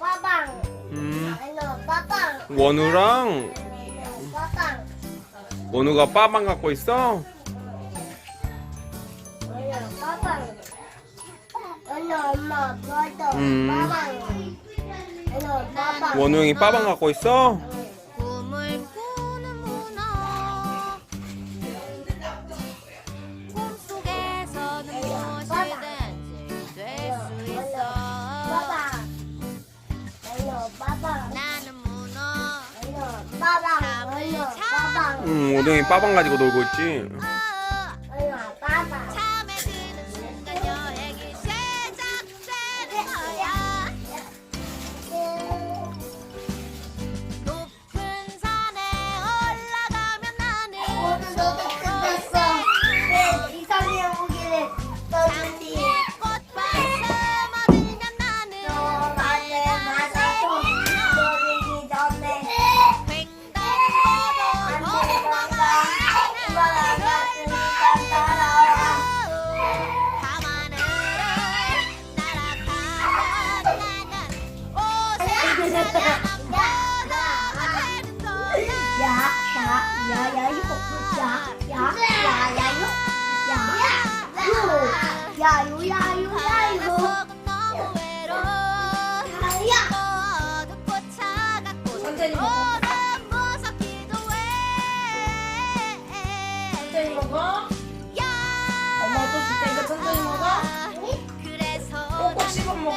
빠방. 음, 아니, 빠방. 원우랑 아니, 빠방. 원우가 빠방 갖고 있어? 아니, 빠방. 아니, 엄마, 음. 빠방. 아니, 빠방. 원우 형이 빠방 갖고 있어? 응, 원우 형이 빠방 가지고 놀고 있지. 야, 요, 야, 요, 야, 이거. 속은 너무 외로워 야. 어둡고 차갑고 천천히 먹어. 오랜 무섭기도 해 천천히 먹어. 야 엄마 또 줄 테니까 천천히 먹어. 꼭꼭 씹어 먹어.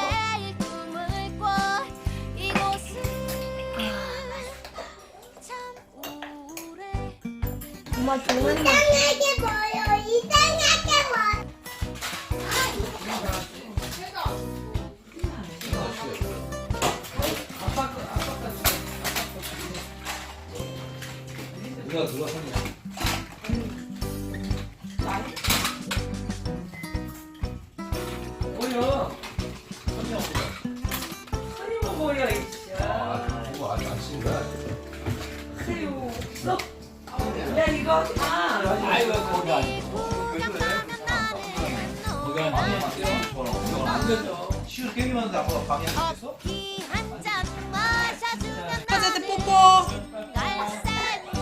우울해 엄마 좋은 이 누가 누가 샀냐? 뭐야? 흔히 먹어야 이씨. 아, 그거 아직 안 거야? 새우 없어. 야 이거 하 거기 아니고. 이건 안 되죠. 시우를 깨기만 하는데 아빠가 방해하겠어? 커피 한 잔 마셔주면 할아버지한테 나는 뽀뽀.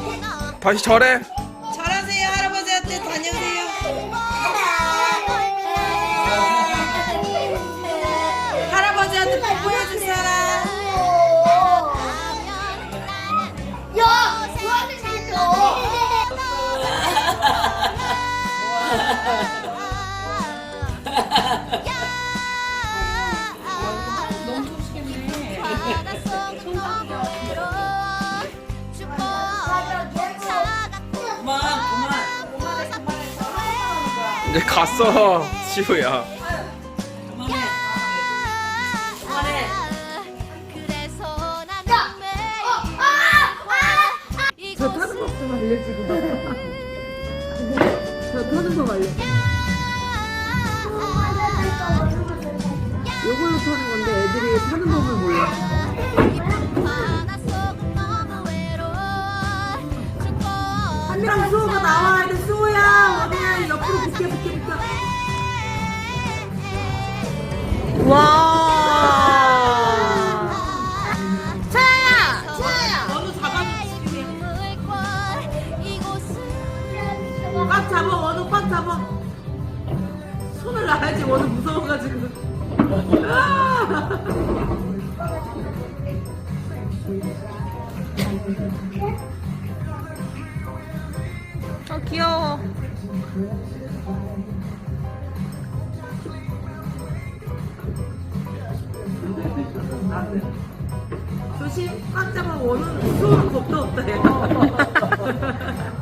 문어 다시 절해. 잘하세요 할아버지한테 다녀오세요. 할아버지한테 뽀뽀해줄 사람. 야, 너한테 줬어. 이제 갔어, 시우야. 저 타는 법 좀 알려주고. 저 타는 법 알려. 요걸로 타는 건데 애들이 타는 법을 몰라. 바닷속은 너무 외로워. 춥고 한명수 와. 차야! 차야! 너도 잡아주지. 이곳은 꽉 잡아. 원우 꽉 잡아. 손을 놔야지. 원우 무서워가지고. 아! 아 귀여워. 조심. 꽉 잡아. 원은 수호는 겁도 없다 얘.